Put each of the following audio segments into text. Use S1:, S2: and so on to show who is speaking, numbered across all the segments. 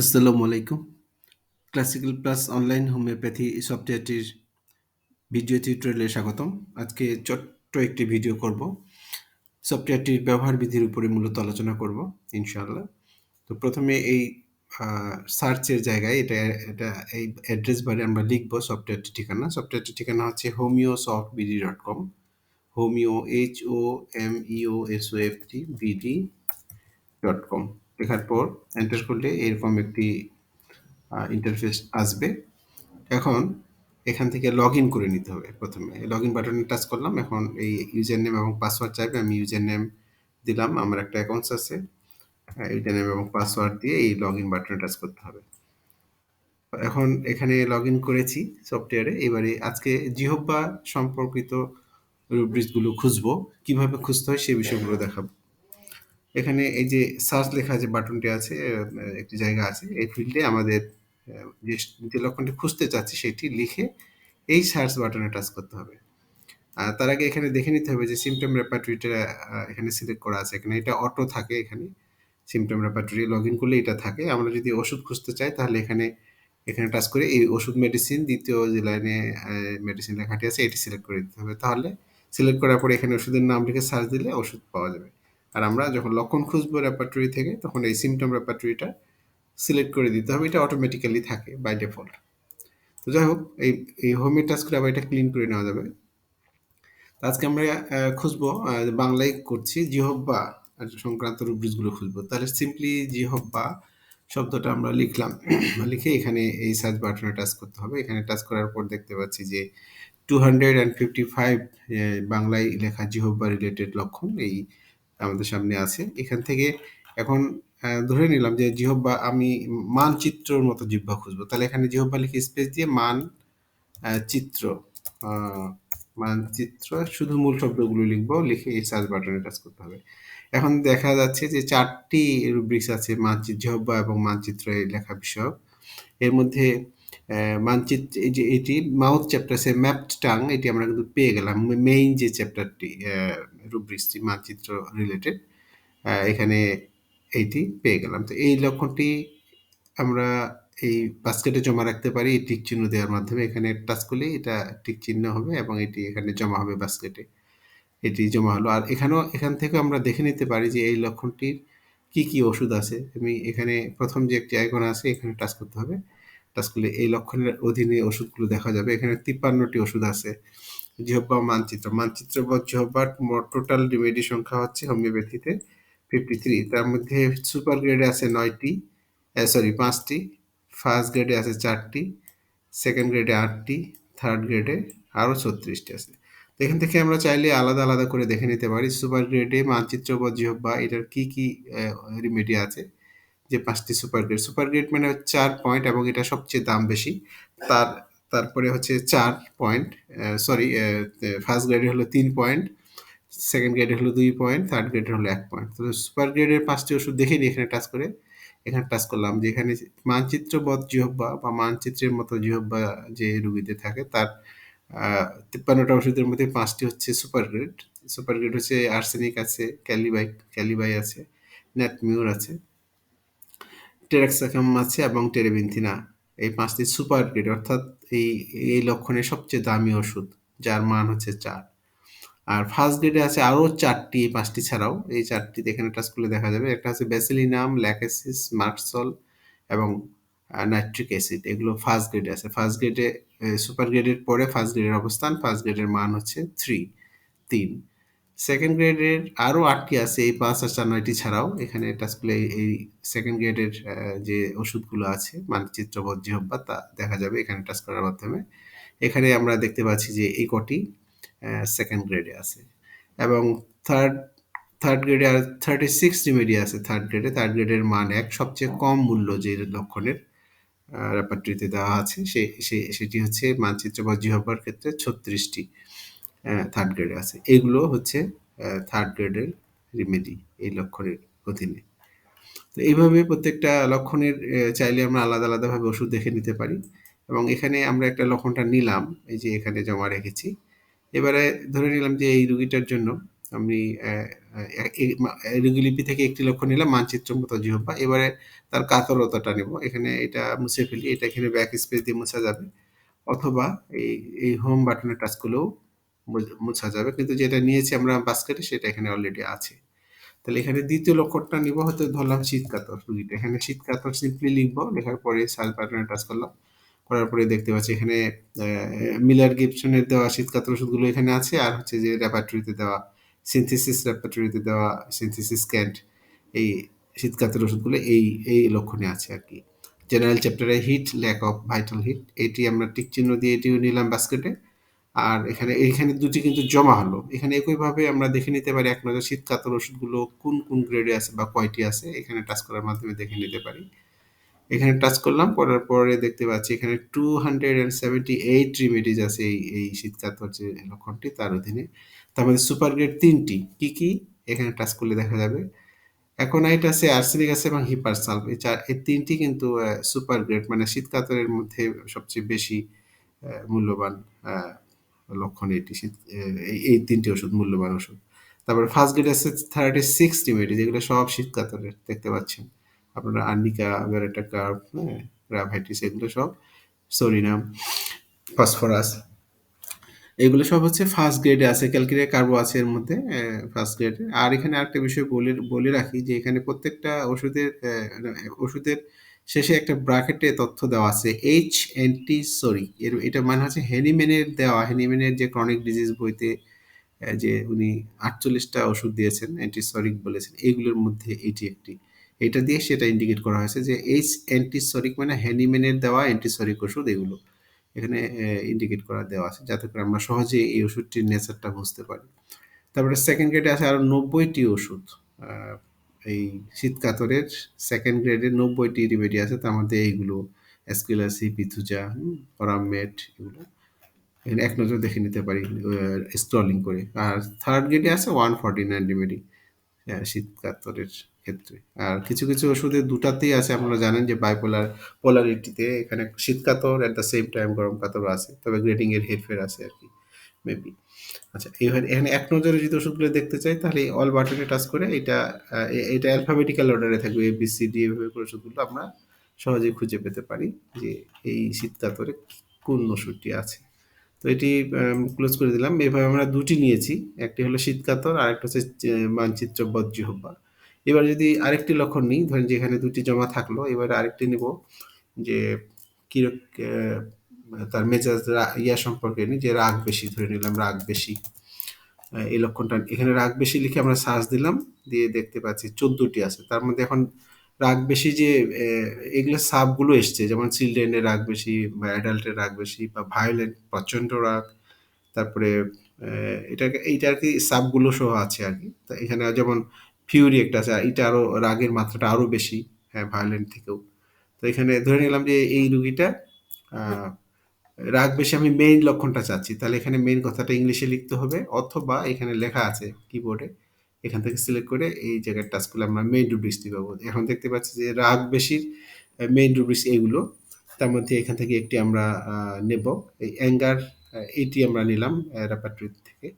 S1: আসসালামু আলাইকুম। Classical plus online homeopathy সফটওয়্যারটির ভিডিও টিউটোরিয়ালে স্বাগতম। আজকে ছোট্ট একটি ভিডিও করব। সফটওয়্যারটির ব্যবহার বিধির উপরে মূলত আলোচনা করব, ইনশাআল্লাহ। তো প্রথমে এই সার্চের জায়গায় এটা এটা, এই অ্যাড্রেস বারে আমরা লিখব সফটওয়্যারটির ঠিকানা। সফটওয়্যারটির ঠিকানা হচ্ছে homeo soft BD dot com, homeo H O M E O S O F T BD dot com. লেখার পর এন্টার করলে এরকম একটি ইন্টারফেস আসবে। এখন এখান থেকে লগ ইন করে নিতে হবে প্রথমে। লগ ইন বাটনে টাচ করলাম। এখন এই ইউজার নেম এবং পাসওয়ার্ড চাইবে। আমি ইউজার নেম দিলাম। আমার একটা অ্যাকাউন্টস আছে। ইউজার নেম এবং পাসওয়ার্ড দিয়ে এই লগ ইন বাটনে টাচ করতে হবে। এখন এখানে লগ ইন করেছি সফটওয়্যারে এবারে আজকে জিহব্বা সম্পর্কিত রুব্রিক্সগুলো খুঁজবো। কীভাবে খুঁজতে হয় সেই বিষয়গুলো দেখাবো। এখানে এই যে সার্চ লেখা যে বাটনটি আছে একটি জায়গা আছে, এই ফিল্ডে আমাদের যে লক্ষণটি খুঁজতে চাচ্ছি সেটি লিখে এই সার্চ বাটনে টাচ করতে হবে। তার আগে এখানে দেখে নিতে হবে যে সিমটম রেপার্টরিটা এখানে সিলেক্ট করা আছে এখানে এটা অটো থাকে এখানে। সিমটম রেপার্টরি লগ ইন করলে এটা থাকে। আমরা যদি ওষুধ খুঁজতে চাই তাহলে এখানে এখানে টাচ করে এই ওষুধ মেডিসিন দ্বিতীয় যে লাইনে মেডিসিন লেখাটি আছে, এটি সিলেক্ট করে দিতে হবে। তাহলে সিলেক্ট করার পরে এখানে ওষুধের নাম লিখে সার্চ দিলে ওষুধ পাওয়া যাবে। আর আমরা যখন লক্ষণ খুঁজবো রেপার্টরি থেকে, তখন এই সিমটম রেপার্টরিটা সিলেক্ট করে দিতে হবে, এটা অটোমেটিক্যালি থাকে বাই ডিফল্ট তো যাই হোক, এই এই হোমে টাচ করে আবার এটা ক্লিন করে নেওয়া যাবে। আজকে আমরা খুঁজবো বাংলায় করছি জিহব্বা সংক্রান্ত রুব্রিক্সগুলো খুঁজবো তাহলে সিম্পলি জিহব্বা শব্দটা আমরা লিখলাম। লিখে এখানে এই সার্চ বাটনে টাচ করতে হবে। এখানে টাচ করার পর দেখতে পাচ্ছি যে two hundred and fifty five বাংলায় লেখা জিহব্বা রিলেটেড লক্ষণ, এই আমাদের সামনে আছে। এখান থেকে এখন ধরে নিলাম যে জিহব্বা আমি মানচিত্রর মতো জিহ্বা খুঁজবো। তাহলে এখানে জিহব্বা লিখে স্পেস দিয়ে মান চিত্র মানচিত্র শুধু মূল শব্দগুলো লিখব, লিখে এই সার্চ বাটনে টাচ করতে হবে। এখন দেখা যাচ্ছে যে চারটি রুব্রিক্স আছে মানচিত্র জিহব্বা এবং মানচিত্র লেখা বিষয়ক। এর মধ্যে মানচিত্র এই যে এটি মাউথ চ্যাপ্টার সে ম্যাপড টাং এটি আমরা কিন্তু পেয়ে গেলাম। মেইন যে চ্যাপ্টারটি রুব্রিক্সটি মানচিত্র রিলেটেড এখানে এইটি পেয়ে গেলাম। তো এই লক্ষণটি আমরা এই বাস্কেটে জমা রাখতে পারি, এই টিক চিহ্ন দেওয়ার মাধ্যমে। এখানে টাচ করলে এটা টিক চিহ্ন হবে এবং এটি এখানে জমা হবে বাস্কেটে এটি জমা হলো। আর এখানেও, এখান থেকে আমরা দেখে নিতে পারি যে এই লক্ষণটির কি কি ওষুধ আছে। আমি এখানে প্রথম যে একটি আইকন আছে, এখানে টাচ করতে হবে। টাচ এই লক্ষণের অধীনে ওষুধগুলো দেখা যাবে। এখানে তিপ্পান্নটি ওষুধ আছে। জিহব্বা মানচিত্র মানচিত্র বা জিহব্বার টোটাল রিমেডি সংখ্যা হচ্ছে হোমিওপ্যাথিতে ফিফটি থ্রি তার মধ্যে সুপার গ্রেডে আছে নয়টি সরি পাঁচটি ফার্স্ট গ্রেডে আছে চারটি সেকেন্ড গ্রেডে আটটি থার্ড গ্রেডে আরও ছত্রিশটি আছে। এখান থেকে আমরা চাইলে আলাদা আলাদা করে দেখে নিতে পারি সুপার গ্রেডে মানচিত্র বা জিহব্বা এটার কি কি রিমেডি আছে। যে পাঁচটি সুপার গ্রেড। সুপার গ্রেড মানে চার পয়েন্ট এবং এটা সবচেয়ে দাম বেশি। তার, তারপরে হচ্ছে চার পয়েন্ট সরি ফার্স্ট গ্রেডে হলো তিন পয়েন্ট সেকেন্ড গ্রেডে হলো দুই পয়েন্ট থার্ড গ্রেডে হলো এক পয়েন্ট। তো সুপার গ্রেডের পাঁচটি ওষুধ দেখে এখানে টাচ করে, এখানে টাচ করলাম যে এখানে মানচিত্রবধ জিহব্বা বা মানচিত্রের মতো জিহব্বা যে রুগীদের থাকে, তার তিপ্পান্নটা ওষুধের মধ্যে পাঁচটি হচ্ছে সুপার গ্রেড। সুপার গ্রেড হচ্ছে আর্সেনিক আছে ক্যালিবাই ক্যালিবাই আছে ন্যাটমিউর আছে। টেরাক্সাকাম আছে এবং টেরেবিনথিনা এই পাঁচটি সুপার গ্রেড, অর্থাৎ এই এই লক্ষণের সবচেয়ে দামি ওষুধ, যার মান হচ্ছে চার। আর ফার্স্ট গ্রেডে আছে আরও চারটি, এই পাঁচটি ছাড়াও, এই চারটি এখানে টাচ করলে দেখা যাবে। একটা আছে ব্যাসিলিনাম ল্যাকেসিস, মার্কসল এবং নাইট্রিক অ্যাসিড, এগুলো ফার্স্ট গ্রেডে আছে। ফার্স্ট গ্রেডে সুপার গ্রেডের পরে ফার্স্ট গ্রেডের অবস্থান, ফার্স্ট গ্রেডের মান হচ্ছে থ্রি, তিন। সেকেন্ড গ্রেডের আরও আটটি আছে, এই পাঁচ আর চার নয়টি ছাড়াও। এখানে টাচ করলে এই সেকেন্ড গ্রেডের যে ওষুধগুলো আছে মানচিত্র মানচিত্রবোধ জিহব্বা তা দেখা যাবে এখানে টাচ করার মাধ্যমে। এখানে আমরা দেখতে পাচ্ছি যে এই কটি সেকেন্ড গ্রেডে আছে। এবং থার্ড থার্ড গ্রেডে আর থার্টি সিক্স রিমেডি আছে থার্ড গ্রেডে থার্ড গ্রেডের মান এক, সবচেয়ে কম মূল্য যে লক্ষণের রেপার্টরিতে দেওয়া আছে, সে সেটি হচ্ছে মানচিত্র বা জিহব্বার ক্ষেত্রে ছত্রিশটি। থার্ড গ্রেডে আছে। এগুলো হচ্ছে থার্ড গ্রেডের রিমেডি এই লক্ষণের অধীনে। তো এইভাবে প্রত্যেকটা লক্ষণের চাইলে আমরা আলাদা আলাদাভাবে ওষুধ দেখে নিতে পারি। এবং এখানে আমরা একটা লক্ষণটা নিলাম, এই যে এখানে জমা রেখেছি। এবারে ধরে নিলাম যে এই রুগীটার জন্য আমি মা- থেকে একটি লক্ষণ নিলাম মানচিত্র মতো জিহ্বা। এবারে তার কাতরতাটা নেব। এখানে এটা মুছে ফেলি, এটা এখানে ব্যাক স্পেস দিয়ে মোছা যাবে। অথবা এই এই হোম বাটনে টাচ করলেও মোছা যাবে। কিন্তু যেটা নিয়েছি আমরা বাস্কেটে সেটা এখানে অলরেডি আছে। তাহলে এখানে দ্বিতীয় লক্ষণটা নিব, হয়তো ধরলাম শীত কাতর রুগীটা এখানে শীত কাতর সিম্পলি লিখব, লেখার পরে সার্চ বাটনে টাচ করলাম। করার পরে দেখতে পাচ্ছি এখানে মিলার গিপসনের দেওয়া শীত কাতর ওষুধগুলো এখানে আছে। আর হচ্ছে যে র্যাপাটরিতে দেওয়া সিনথেসিস র্যাপাটরিতে দেওয়া সিনথেসিস ক্যান্ট এই শীত কাতর ওষুধগুলো এই এই লক্ষণে আছে আর কি। জেনারেল চ্যাপ্টারে heat lack of vital heat এটি আমরা টিক চিহ্ন দিয়ে এটিও নিলাম বাস্কেটে আর এখানে এখানে দুটি কিন্তু জমা হলো। এখানে একইভাবে আমরা দেখে নিতে পারি এক নজর শীত কাতর ওষুধগুলো কোন কোন গ্রেডে আছে বা কয়টি আছে, এখানে টাচ করার মাধ্যমে দেখে নিতে পারি। এখানে টাচ করলাম, করার পরে দেখতে পাচ্ছি এখানে two hundred and seventy eight remedies আছে এই এই শীত কাতর যে লক্ষণটি তার অধীনে। তার মধ্যে সুপার গ্রেড তিনটি, কি কি? এখানে টাচ করলে দেখা যাবে। অ্যাকোনাইট আছে আর্সেনিক আছে এবং হিপারসালফ এই চার, এই তিনটি কিন্তু সুপার গ্রেড মানে শীত কাতরের মধ্যে সবচেয়ে বেশি মূল্যবান লক্ষণ এটি এই তিনটি ওষুধ, মূল্যবান ওষুধ। তারপরে ফার্স্ট গ্রেড আছে থার্টি সিক্স রিমেডিজ যেগুলো সব শীত দেখতে পাচ্ছেন। আপনারা আর্নিকা ভেরাটা কার্ভ হ্যাঁ গ্রাভাইটিস এগুলো সব সোরিনাম ফসফরাস এগুলো সব হচ্ছে ফার্স্ট গ্রেডে আছে ক্যালকুলেট কার্বো আছে এর মধ্যে ফার্স্ট গ্রেডে আর এখানে আরেকটা বিষয় বলে বলে রাখি যে এখানে প্রত্যেকটা ওষুধের ওষুধের শেষে একটা ব্র্যাকেটে তথ্য দেওয়া আছে এইচ অ্যান্টি সরি এর এটা মানে হচ্ছে হেনিমেনের দেওয়া হেনিমেনের যে ক্রনিক ডিজিজ বইতে যে উনি আটচল্লিশটা ওষুধ দিয়েছেন অ্যান্টিসরিক বলেছেন এইগুলোর মধ্যে এটি একটি। এটা দিয়ে সেটা ইন্ডিকেট করা হয়েছে যে এইচ অ্যান্টিসরিক মানে হ্যানিমেনের দেওয়া অ্যান্টিসরিক ওষুধ এগুলো। এখানে ইন্ডিকেট করা দেওয়া আছে, যাতে করে আমরা সহজে এই ওষুধটির নেচারটা বুঝতে পারি। তারপরে সেকেন্ড গ্রেডে আছে আরও নব্বইটি ওষুধ এই শীত কাতরের সেকেন্ড গ্রেডের নব্বইটি রিমেডি আছে, তার মধ্যে এইগুলো অ্যাসকিলাসি পিথুজা পরামেট এগুলো। এক নজর দেখে নিতে পারি স্ক্রলিং করে। আর থার্ড গ্রেডে আছে ওয়ান ফর্টি নাইন রিমেডি শীত কাতরের ক্ষেত্রে। আর কিছু কিছু ওষুধের দুটাতেই আছে, আপনারা জানেন যে বাইপোলার পোলারিটিতে এখানে শীত কাতর অ্যাট দ্য সেম টাইম গরম কাতর আছে, তবে গ্রেডিংয়ের হেরফের আছে আর কি। মেবি আচ্ছা এখানে এখানে এক নজরে যদি ওষুধগুলো দেখতে চাই, তাহলে এই অল বাটনে টাচ করে এটা এটা অ্যালফাবেটিক্যাল অর্ডারে থাকবে এ বি সি ডি এভাবে করে ওষুধগুলো আমরা সহজেই খুঁজে পেতে পারি যে এই শীতকাতরে কোন ওষুধটি আছে। তো এটি ক্লোজ করে দিলাম। এভাবে আমরা দুটি নিয়েছি, একটি হলো শীতকাতর আর একটা হচ্ছে মানচিত্র বজ্রহব্বা এবার যদি আরেকটি লক্ষণ নিই, ধরেন যেখানে দুটি জমা থাকল, এবার আরেকটি নিব যে কি তার মেজাজ ইয়া সম্পর্কে নিই যে রাগ বেশি ধরে নিলাম, রাগ বেশি। এই লক্ষণটা, এখানে রাগ বেশি লিখে আমরা সার্চ দিলাম, দিয়ে দেখতে পাচ্ছি চোদ্দটি আছে। তার মধ্যে এখন রাগ বেশি যে এগুলো সাবগুলো এসছে, যেমন চিলড্রেনের রাগ বেশি বা অ্যাডাল্টের রাগ বেশি বা ভায়োলেন্ট, প্রচণ্ড রাগ, তারপরে এটাকে, এইটা আর কি সাবগুলো সহ আছে আর কি। তা এখানে যেমন ফিউরি একটা আছে, আর এটা আরও রাগের মাত্রাটা আরও বেশি হ্যাঁ ভায়োলেন্ট থেকেও। তো এখানে ধরে নিলাম যে এই রুগীটা রাগ বেশি, আমি মেইন লক্ষণটা চাচ্ছি। তাহলে এখানে মেইন কথাটা ইংলিশে লিখতে হবে, অথবা এখানে লেখা আছে কিবোর্ডে এখান থেকে সিলেক্ট করে এই জায়গায় টাচ আমরা মেইন রুব্রিক্সটি পাবো এখন দেখতে পাচ্ছি যে রাগ বেশির মেইন রুব্রিক্স এইগুলো তার মধ্যে এখান থেকে একটি আমরা নেব। এই অ্যাঙ্গার এইটি আমরা নিলাম র্যাপাট্রি থেকে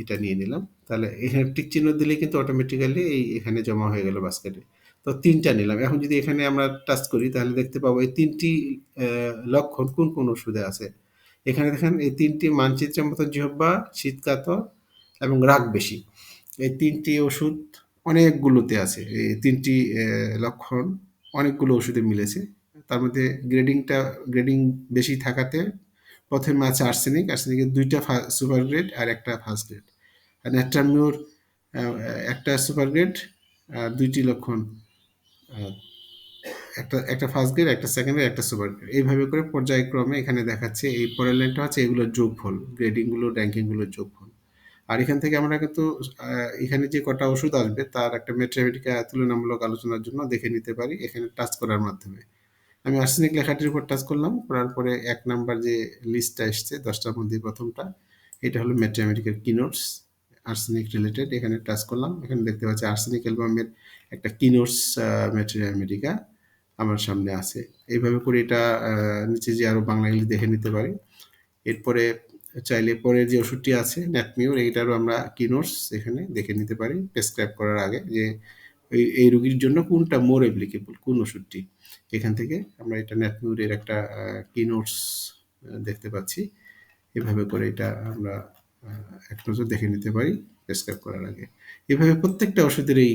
S1: এটা নিয়ে নিলাম। তাহলে এখানে টিক চিহ্ন দিলে কিন্তু অটোমেটিক্যালি এই এখানে জমা হয়ে গেল বাস্কেটে তো তিনটা নিলাম। এখন যদি এখানে আমরা টাচ করি, তাহলে দেখতে পাবো এই তিনটি লক্ষণ কোন কোন ওষুধে আছে। এখানে দেখেন এই তিনটি মানচিত্রের মতো জিহ্বা, শীতকাতর এবং রাগ বেশি। এই তিনটি ওষুধ অনেকগুলোতে আছে। এই তিনটি লক্ষণ অনেকগুলো ওষুধে মিলেছে। তার মধ্যে গ্রেডিংটা গ্রেডিং বেশি থাকাতে প্রথমে আছে আর্সেনিক আর্সেনিকের দুইটা সুপার গ্রেড আর একটা ফার্স্ট গ্রেড আর ন্যাট্রামিওর একটা সুপার গ্রেড আর দুইটি লক্ষণ একটা একটা ফার্স্ট গ্রেড একটা সেকেন্ড গ্রেড একটা সুপার গ্রেড এইভাবে করে পর্যায়ক্রমে এখানে দেখাচ্ছে, এই পরের লাইনটা হচ্ছে এগুলোর যোগফল গ্রেডিংগুলো র্যাঙ্কিংগুলোর যোগফল। আর এখান থেকে আমরা কিন্তু এখানে যে কটা ওষুধ আসবে, তার একটা মেট্রামেটিকা তুলনামূলক আলোচনার জন্য দেখে নিতে পারি, এখানে টাচ করার মাধ্যমে। আমি আর্সেনিক লেখাটির উপর টাচ করলাম, করার পরে এক নাম্বার যে লিস্টটা এসছে, দশটার মধ্যে প্রথমটা, এটা হলো মেট্রামেটিকের কিনোটস আর্সেনিক রিলেটেড এখানে টাচ করলাম। এখানে দেখতে পাচ্ছি আর্সেনিক অ্যালবামের একটা কিনোটস মেট্রামেটিকা আমার সামনে আছে। এইভাবে করে এটা নিচে যে আরও বাংলা ইংলিশ দেখে নিতে পারি। এরপরে চাইলে পরের যে ওষুধটি আছে ন্যাটমিউর এইটারও আমরা কি নোটস এখানে দেখে নিতে পারি প্রেসক্রাইব করার আগে যে এই এই রোগীর জন্য কোনটা মোর অ্যাপ্লিকেবল কোন ওষুধটি। এখান থেকে আমরা এটা ন্যাটমিউরের একটা কি নোটস দেখতে পাচ্ছি। এভাবে করে এটা আমরা এক নজর দেখে নিতে পারি প্রেসক্রাইব করার আগে। এভাবে প্রত্যেকটা ওষুধের এই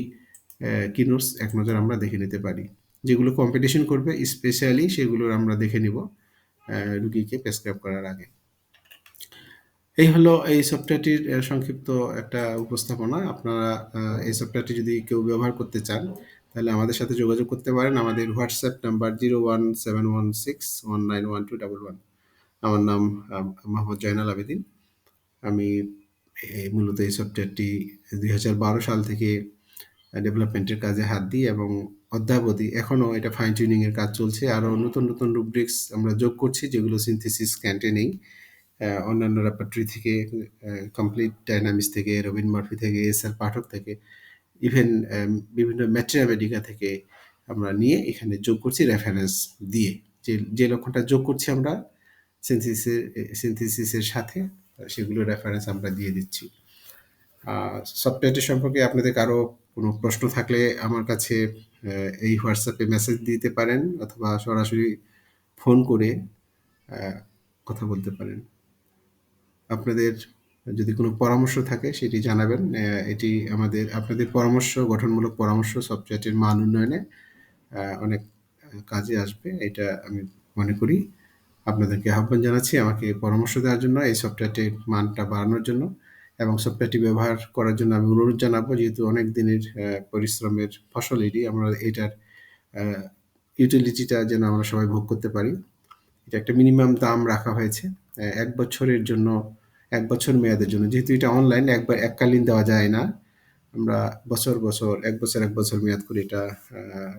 S1: কি নোটস এক নজর আমরা দেখে নিতে পারি। যেগুলো কম্পিটিশন করবে স্পেশালি সেগুলোর আমরা দেখে নিব রুগীকে প্রেসক্রাইব করার আগে। এই হলো এই সফটওয়্যারটির সংক্ষিপ্ত একটা উপস্থাপনা। আপনারা এই সফটওয়্যারটি যদি কেউ ব্যবহার করতে চান, তাহলে আমাদের সাথে যোগাযোগ করতে পারেন। আমাদের WhatsApp number zero one seven one six one nine one two double one আমার নাম মোহাম্মদ জয়নাল আবেদিন। আমি মূলত এই সফটওয়্যারটি দুই হাজার বারো সাল থেকে ডেভেলপমেন্টের কাজে হাত দিই এবং অদ্যাবধি এখনও এটা ফাইন টিউনিংয়ের কাজ চলছে। আরও নতুন নতুন রুব্রিক্স আমরা যোগ করছি, যেগুলো সিনথেসিস ক্যান্টেনিং অন্যান্য রেপার্টরি থেকে কমপ্লিট ডাইনামিক্স থেকে রবিন মার্ফি থেকে, এস আর পাঠক থেকে ইভেন বিভিন্ন ম্যাট্রিয়ামেডিকা থেকে আমরা নিয়ে এখানে যোগ করছি রেফারেন্স দিয়ে। যে যে লক্ষণটা যোগ করছি আমরা সিনথিসিসের সিনথিসিসের সাথে সেগুলো রেফারেন্স আমরা দিয়ে দিচ্ছি। সফটওয়্যারটি সম্পর্কে আপনাদের কারও কোনো প্রশ্ন থাকলে আমার কাছে এই হোয়াটসঅ্যাপে মেসেজ দিতে পারেন অথবা সরাসরি ফোন করে কথা বলতে পারেন। আপনাদের যদি কোনো পরামর্শ থাকে সেটি জানাবেন। এটি আমাদের, আপনাদের পরামর্শ, গঠনমূলক পরামর্শ সফটওয়্যারটির মান উন্নয়নে অনেক কাজে আসবে, এটা আমি মনে করি। আপনাদেরকে আহ্বান জানাচ্ছি আমাকে পরামর্শ দেওয়ার জন্য এই সফটওয়্যারটির মানটা বাড়ানোর জন্য এবং সফটওয়্যারটি ব্যবহার করার জন্য আমি অনুরোধ জানাব, যেহেতু অনেক দিনের পরিশ্রমের ফসল এটি, আমরা এটার ইউটিলিটিটা যেন আমরা সবাই ভোগ করতে পারি। এটা একটা মিনিমাম দাম রাখা হয়েছে এক বছরের জন্য, এক বছর মেয়াদের জন্য। যেহেতু এটা অনলাইন একবার এককালীন দেওয়া যায় না, আমরা বছর বছর, এক বছর এক বছর মেয়াদ করে এটা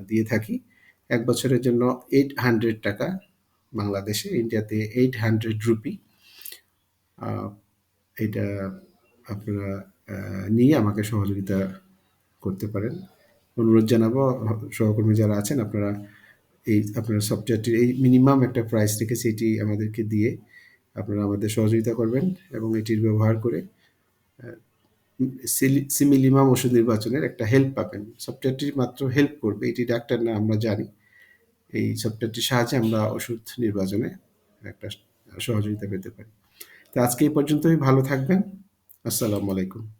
S1: দিয়ে থাকি। এক বছরের জন্য এইট হান্ড্রেড টাকা বাংলাদেশে ইন্ডিয়াতে এইট হান্ড্রেড রুপি এটা আপনারা নিয়ে আমাকে সহযোগিতা করতে পারেন। অনুরোধ জানাব, সহকর্মী যারা আছেন, আপনারা এই, আপনার সফটওয়্যারটির এই মিনিমাম একটা প্রাইস রেখেছে এটি আমাদেরকে দিয়ে আপনারা আমাদের সহযোগিতা করবেন এবং এটির ব্যবহার করে সিমিলিমাম ওষুধ নির্বাচনের একটা হেল্প পাবেন। সফটওয়্যারটি মাত্র হেল্প করবে, এটি ডাক্তার না, আমরা জানি। এই সফটওয়্যারটির সাহায্যে আমরা ওষুধ নির্বাচনে একটা সহযোগিতা পেতে পারি। তো আজকে এই পর্যন্তই, ভালো থাকবেন। আসসালামু আলাইকুম।